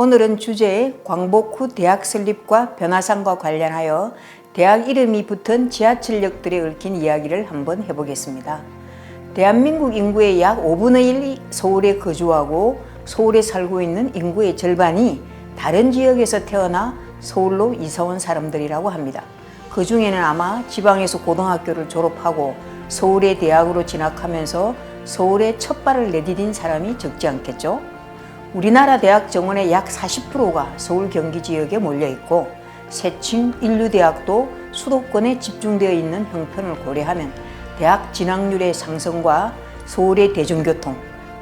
오늘은 주제 광복 후 대학 설립과 변화상과 관련하여 대학 이름이 붙은 지하철역들에 얽힌 이야기를 한번 해보겠습니다. 대한민국 인구의 약 5분의 1이 서울에 거주하고 서울에 살고 있는 인구의 절반이 다른 지역에서 태어나 서울로 이사 온 사람들이라고 합니다. 그 중에는 아마 지방에서 고등학교를 졸업하고 서울의 대학으로 진학하면서 서울에 첫 발을 내디딘 사람이 적지 않겠죠? 우리나라 대학 정원의 약 40%가 서울 경기 지역에 몰려 있고 세칭 인류 대학도 수도권에 집중되어 있는 형편을 고려하면 대학 진학률의 상승과 서울의 대중교통,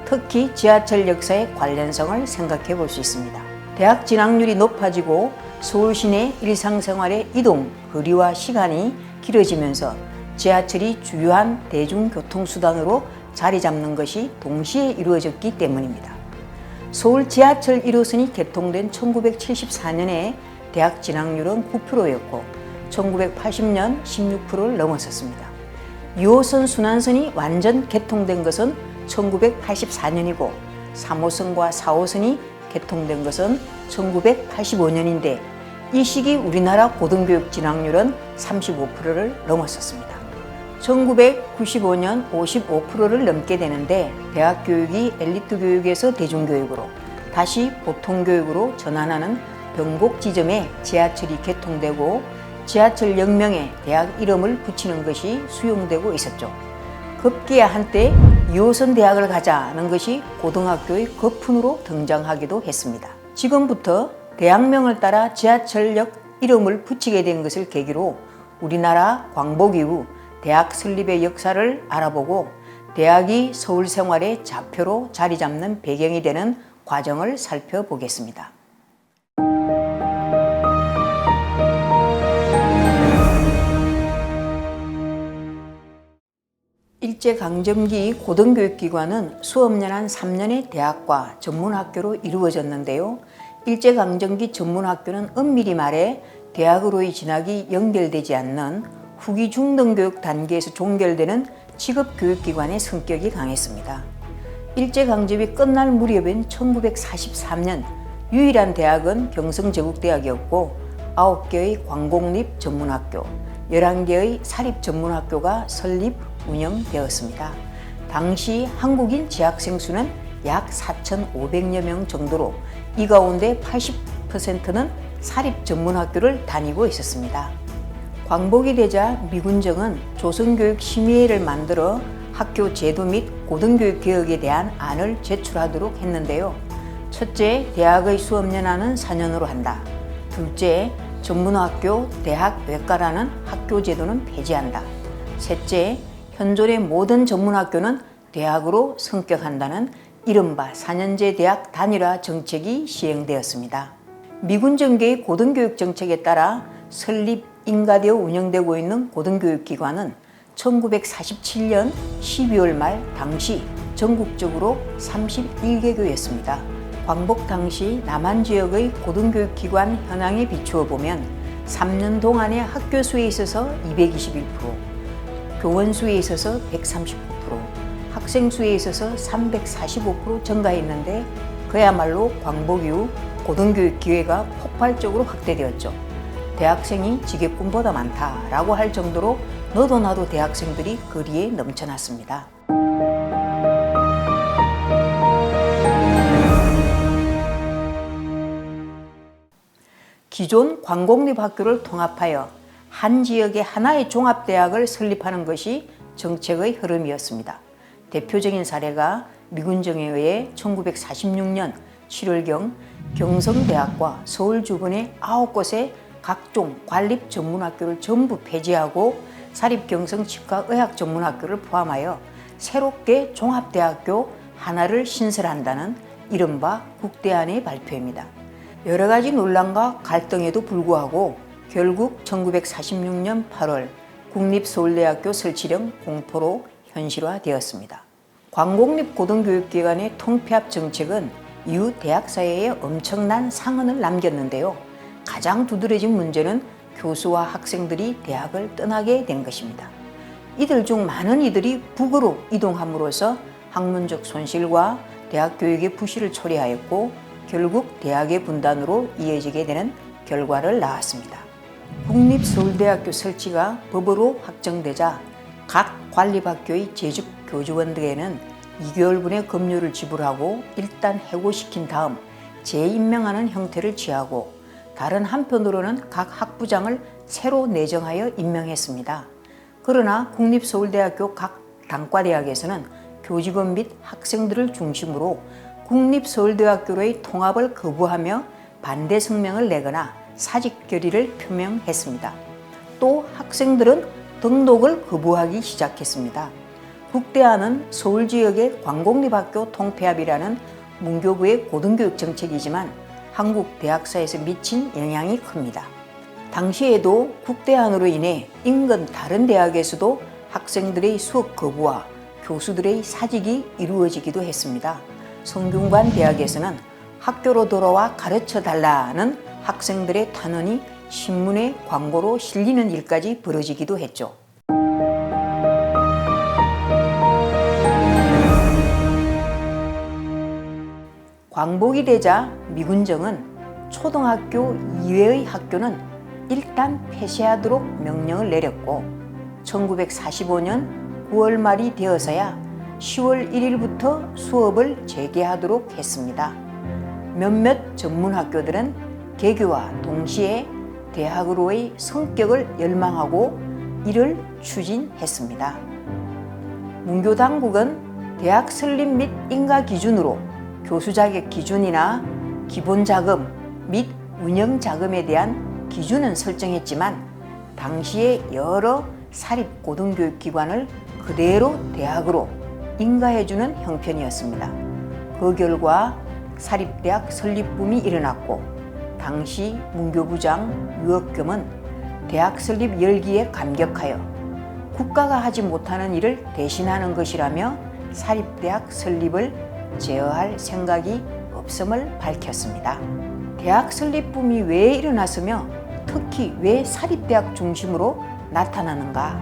특히 지하철 역사의 관련성을 생각해 볼 수 있습니다. 대학 진학률이 높아지고 서울 시내 일상생활의 이동, 거리와 시간이 길어지면서 지하철이 주요한 대중교통수단으로 자리 잡는 것이 동시에 이루어졌기 때문입니다. 서울 지하철 1호선이 개통된 1974년에 대학 진학률은 9%였고 1980년 16%를 넘었었습니다. 2호선 순환선이 완전 개통된 것은 1984년이고 3호선과 4호선이 개통된 것은 1985년인데 이 시기 우리나라 고등교육 진학률은 35%를 넘었었습니다. 1995년 55%를 넘게 되는데 대학 교육이 엘리트 교육에서 대중교육으로 다시 보통교육으로 전환하는 변곡 지점에 지하철이 개통되고 지하철 역명에 대학 이름을 붙이는 것이 수용되고 있었죠. 급기야 한때 2호선 대학을 가자는 것이 고등학교의 거푼으로 등장하기도 했습니다. 지금부터 대학명을 따라 지하철역 이름을 붙이게 된 것을 계기로 우리나라 광복 이후 대학 설립의 역사를 알아보고 대학이 서울 생활의 좌표로 자리 잡는 배경이 되는 과정을 살펴보겠습니다. 일제강점기 고등교육기관은 수업년 한 3년의 대학과 전문학교로 이루어졌는데요. 일제강점기 전문학교는 엄밀히 말해 대학으로의 진학이 연결되지 않는 후기 중등교육 단계에서 종결되는 직업교육기관의 성격이 강했습니다. 일제강점기 끝날 무렵인 1943년 유일한 대학은 경성제국대학이었고 9개의 광공립 전문학교, 11개의 사립전문학교가 설립, 운영되었습니다. 당시 한국인 재학생 수는 약 4,500여 명 정도로 이 가운데 80%는 사립 전문학교를 다니고 있었습니다. 광복이 되자 미군정은 조선교육 심의회를 만들어 학교 제도 및 고등교육 개혁에 대한 안을 제출하도록 했는데요. 첫째, 대학의 수업 연한은 4년으로 한다. 둘째, 전문학교, 대학, 외과라는 학교 제도는 폐지한다. 셋째, 현존의 모든 전문학교는 대학으로 성격한다는 이른바 4년제 대학 단일화 정책이 시행되었습니다. 미군 정계의 고등교육 정책에 따라 설립, 인가되어 운영되고 있는 고등교육기관은 1947년 12월 말 당시 전국적으로 31개 교였습니다. 광복 당시 남한 지역의 고등교육기관 현황에 비추어 보면 3년 동안의 학교 수에 있어서 221%, 교원 수에 있어서 139%, 학생 수에 있어서 345% 증가했는데 그야말로 광복 이후 고등교육 기회가 폭발적으로 확대되었죠. 대학생이 지게꾼보다 많다라고 할 정도로 너도 나도 대학생들이 거리에 넘쳐났습니다. 기존 광공립 학교를 통합하여 한 지역의 하나의 종합대학을 설립하는 것이 정책의 흐름이었습니다. 대표적인 사례가 미군정에 의해 1946년 7월경 경성대학과 서울 주변의 9곳의 각종 관립 전문학교를 전부 폐지하고 사립경성 치과의학 전문학교를 포함하여 새롭게 종합대학교 하나를 신설한다는 이른바 국대안의 발표입니다. 여러 가지 논란과 갈등에도 불구하고 결국 1946년 8월 국립서울대학교 설치령 공포로 현실화되었습니다. 광공립 고등교육기관의 통폐합 정책은 이후 대학 사회에 엄청난 상흔을 남겼는데요. 가장 두드러진 문제는 교수와 학생들이 대학을 떠나게 된 것입니다. 이들 중 많은 이들이 북으로 이동함으로써 학문적 손실과 대학 교육의 부실을 초래하였고 결국 대학의 분단으로 이어지게 되는 결과를 낳았습니다. 국립서울대학교 설치가 법으로 확정되자 각 관립학교의 재직 교직원 등에는 2개월분의 급료를 지불하고 일단 해고시킨 다음 재임명하는 형태를 취하고 다른 한편으로는 각 학부장을 새로 내정하여 임명했습니다. 그러나 국립서울대학교 각 단과대학에서는 교직원 및 학생들을 중심으로 국립서울대학교로의 통합을 거부하며 반대 성명을 내거나 사직 결의를 표명했습니다. 또 학생들은 등록을 거부하기 시작했습니다. 국대안은 서울 지역의 광공립학교 통폐합이라는 문교부의 고등교육 정책이지만 한국 대학사에서 미친 영향이 큽니다. 당시에도 국대안으로 인해 인근 다른 대학에서도 학생들의 수업 거부와 교수들의 사직이 이루어지기도 했습니다. 성균관 대학에서는 학교로 돌아와 가르쳐 달라는 학생들의 탄원이 신문에 광고로 실리는 일까지 벌어지기도 했죠. 광복이 되자 미군정은 초등학교 이외의 학교는 일단 폐쇄하도록 명령을 내렸고 1945년 9월 말이 되어서야 10월 1일부터 수업을 재개하도록 했습니다. 몇몇 전문 학교들은 개교와 동시에 대학으로의 성격을 열망하고 이를 추진했습니다. 문교 당국은 대학 설립 및 인가 기준으로 교수 자격 기준이나 기본 자금 및 운영 자금에 대한 기준은 설정했지만 당시에 여러 사립 고등교육 기관을 그대로 대학으로 인가해주는 형편이었습니다. 그 결과 사립대학 설립붐이 일어났고 당시 문교부장 유학겸은 대학 설립 열기에 감격하여 국가가 하지 못하는 일을 대신하는 것이라며 사립대학 설립을 제어할 생각이 없음을 밝혔습니다. 대학 설립붐이 왜 일어났으며 특히 왜 사립대학 중심으로 나타나는가?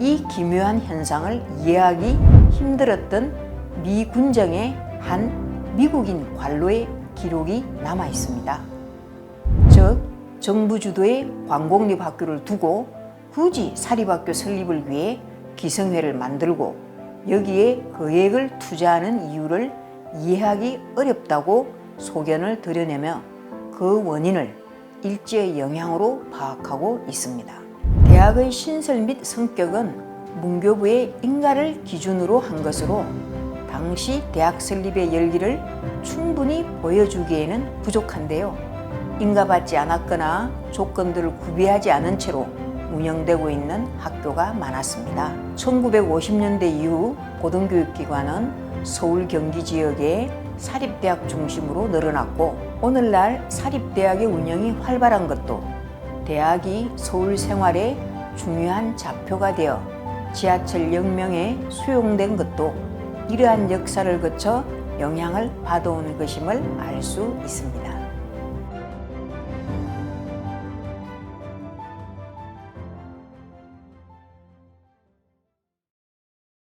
이 기묘한 현상을 이해하기 힘들었던 미 군정의 한 미국인 관로의 기록이 남아 있습니다. 즉, 정부 주도의 광공립 학교를 두고 굳이 사립학교 설립을 위해 기성회를 만들고 여기에 거액을 투자하는 이유를 이해하기 어렵다고 소견을 드러내며 그 원인을 일제의 영향으로 파악하고 있습니다. 대학의 신설 및 성격은 문교부의 인가를 기준으로 한 것으로 당시 대학 설립의 열기를 충분히 보여주기에는 부족한데요. 인가받지 않았거나 조건들을 구비하지 않은 채로 운영되고 있는 학교가 많았습니다. 1950년대 이후 고등교육기관은 서울 경기 지역의 사립대학 중심으로 늘어났고 오늘날 사립대학의 운영이 활발한 것도 대학이 서울 생활의 중요한 좌표가 되어 지하철 역명에 수용된 것도 이러한 역사를 거쳐 영향을 받아온 것임을 알 수 있습니다.